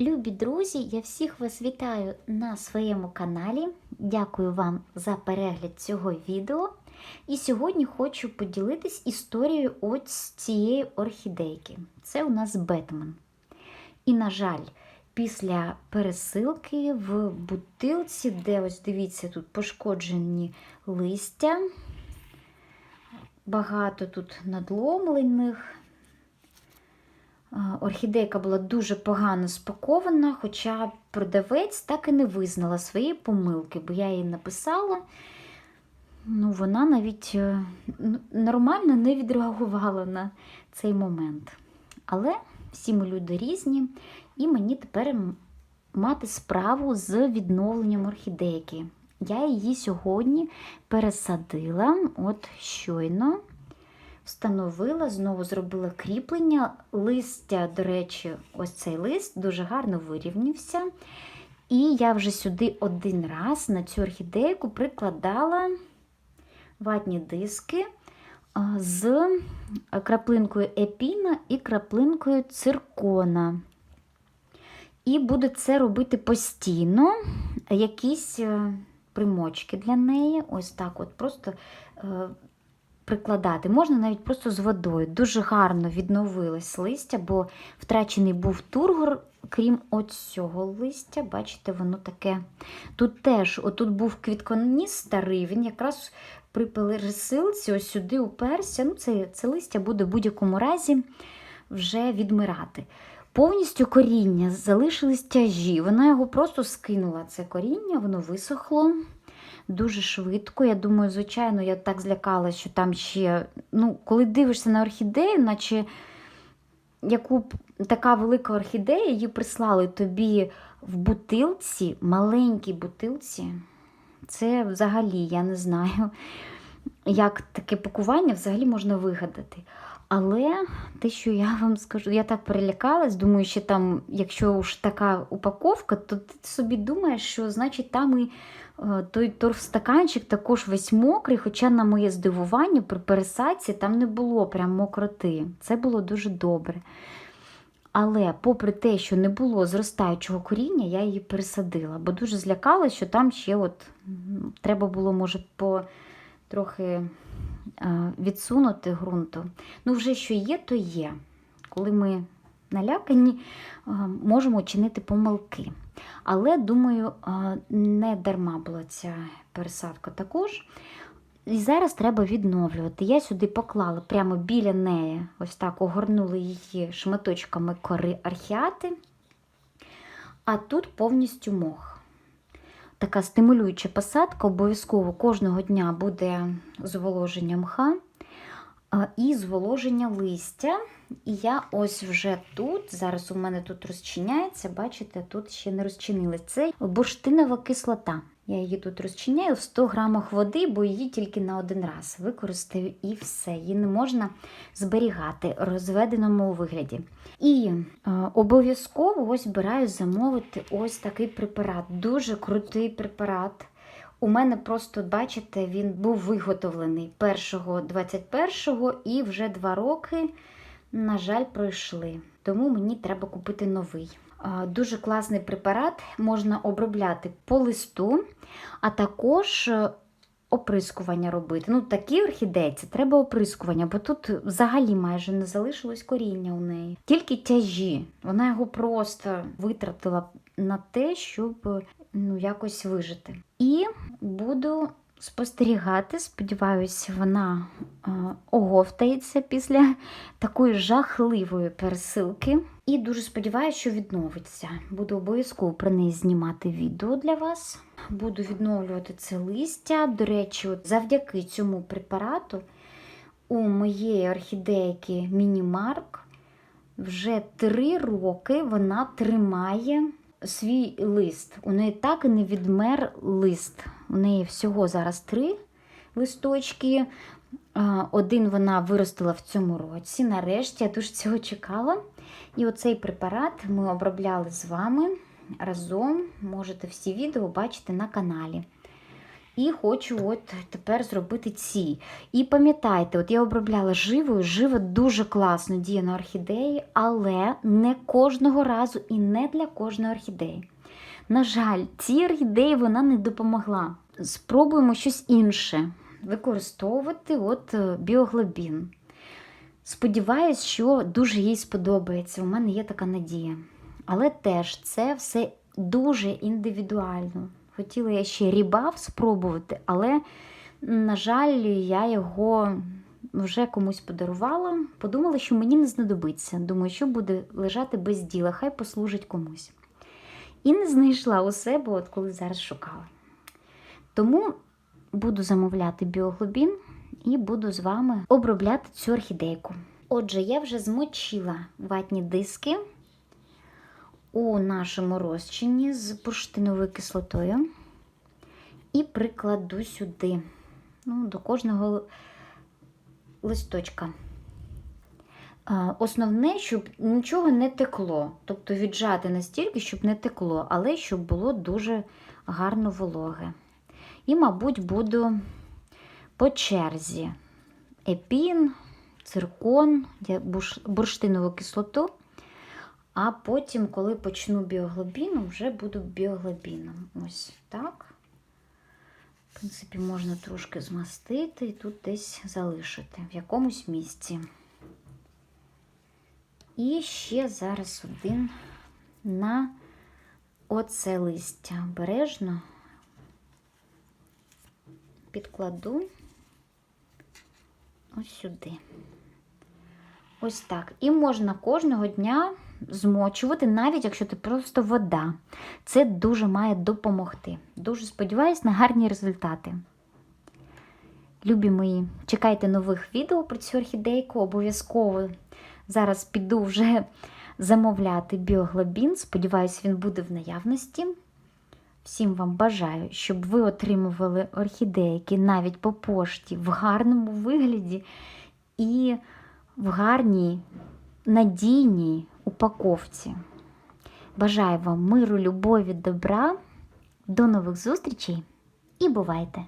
Любі друзі, я всіх вас вітаю на своєму каналі. Дякую вам за перегляд цього відео. І сьогодні хочу поділитись історією ось цієї орхідейки. Це у нас Бетмен. І, на жаль, після пересилки в бутилці, де ось дивіться, тут пошкоджені листя, багато тут надломлених. Орхідейка була дуже погано спакована, хоча продавець так і не визнала свої помилки, бо я їй написала, ну, вона навіть е, нормально не відреагувала на цей момент. Але всі ми люди різні, і мені тепер мати справу з відновленням орхідейки. Я її сьогодні пересадила, от щойно встановила, знову зробила кріплення. Листя, до речі, ось цей лист дуже гарно вирівнявся. І я вже сюди один раз на цю орхідейку прикладала ватні диски з краплинкою епіна і краплинкою циркона. І буду це робити постійно, якісь е, примочки для неї. Ось так от просто е, прикладати. Можна навіть просто з водою. Дуже гарно відновилось листя, бо втрачений був тургор, крім цього листя. Бачите, воно таке. Тут теж отут був квітконіс старий, він якраз при пересилці ось сюди уперся. Ну, Це це листя буде в будь-якому разі вже відмирати. Повністю коріння залишились тяжі. Вона його просто скинула, це коріння, воно висохло дуже швидко. Я думаю, звичайно, я так злякалася, що там ще, ну, коли дивишся на орхідею, наче яку така велика орхідея, її прислали тобі в бутилці, маленькій бутилці. Це взагалі, я не знаю, як таке пакування взагалі можна вигадати. Але те, що я вам скажу, я так перелякалась, думаю, що там, якщо ж така упаковка, то ти собі думаєш, що значить там і е, той торфстаканчик також весь мокрий, хоча, на моє здивування, при пересадці там не було прям мокроти. Це було дуже добре. Але, попри те, що не було зростаючого коріння, я її пересадила, бо дуже злякалася, що там ще от треба було, може, по трохи відсунути ґрунту. Ну, вже що є, то є. Коли ми налякані, можемо чинити помилки. Але, думаю, не дарма була ця пересадка також. І зараз треба відновлювати. Я сюди поклала прямо біля неї, ось так огорнула її шматочками кори архіати, а тут повністю мох така стимулююча посадка, обов'язково кожного дня буде зволоження мха і зволоження листя. І я ось вже тут, зараз у мене тут розчиняється, бачите, тут ще не розчинилась. Це бурштинова кислота. Я її тут розчиняю в 100 грамах води, бо її тільки на один раз використаю і все. Її не можна зберігати в розведеному вигляді. І е, обов'язково ось збираю замовити ось такий препарат. Дуже крутий препарат. У мене просто, бачите, він був виготовлений 1-го, 21-го і вже два роки, на жаль, пройшли. Тому мені треба купити новий. Дуже класний препарат, можна обробляти по листу, а також е, оприскування робити. Ну, Такі орхідейці треба оприскування, бо тут взагалі майже не залишилось коріння у неї. Тільки тяжі. Вона його просто витратила на те, щоб ну, якось вижити. І буду спостерігати. Сподіваюся, вона е, оговтається після такої жахливої пересилки. І дуже сподіваюся, що відновиться. Буду обов'язково про неї знімати відео для вас. Буду відновлювати це листя. До речі, от завдяки цьому препарату у моєї орхідейки Мінімарк вже три роки вона тримає свій лист. У неї так і не відмер лист. У неї всього зараз три листочки. Один вона виростила в цьому році. Нарешті я дуже цього чекала. І оцей препарат ми обробляли з вами разом. Можете всі відео бачити на каналі. І хочу от тепер зробити ці. І пам'ятайте, от я обробляла живою, жива дуже класно діє на орхідеї, але не кожного разу і не для кожної орхідеї. На жаль, цій орхідеї вона не допомогла. Спробуємо щось інше використовувати от е, біоглобін. Сподіваюсь, що дуже їй сподобається. У мене є така надія. Але теж це все дуже індивідуально. Хотіла я ще рібав спробувати, але, на жаль, я його вже комусь подарувала. Подумала, що мені не знадобиться. Думаю, що буде лежати без діла, хай послужить комусь. І не знайшла у себе, от коли зараз шукала. Тому буду замовляти біоглобін і буду з вами обробляти цю орхідейку. Отже, я вже змочила ватні диски у нашому розчині з бурштиновою кислотою і прикладу сюди, ну, до кожного листочка. Основне, щоб нічого не текло, тобто віджати настільки, щоб не текло, але щоб було дуже гарно вологе. І, мабуть, буду по черзі епін, циркон, бурштинову кислоту. А потім, коли почну біоглобіном, вже буду біоглобіном. Ось так. В принципі, можна трошки змастити і тут десь залишити в якомусь місці. І ще зараз один на оце листя. Обережно підкладу ось сюди. Ось так. І можна кожного дня змочувати, навіть якщо це просто вода. Це дуже має допомогти. Дуже сподіваюсь на гарні результати. Любі мої, чекайте нових відео про цю орхідейку. Обов'язково зараз піду вже замовляти біоглобін. Сподіваюсь, він буде в наявності. Всім вам бажаю, щоб ви отримували орхідейки навіть по пошті в гарному вигляді і в гарній, надійній упаковці. Бажаю вам миру, любові, добра. До нових зустрічей і бувайте!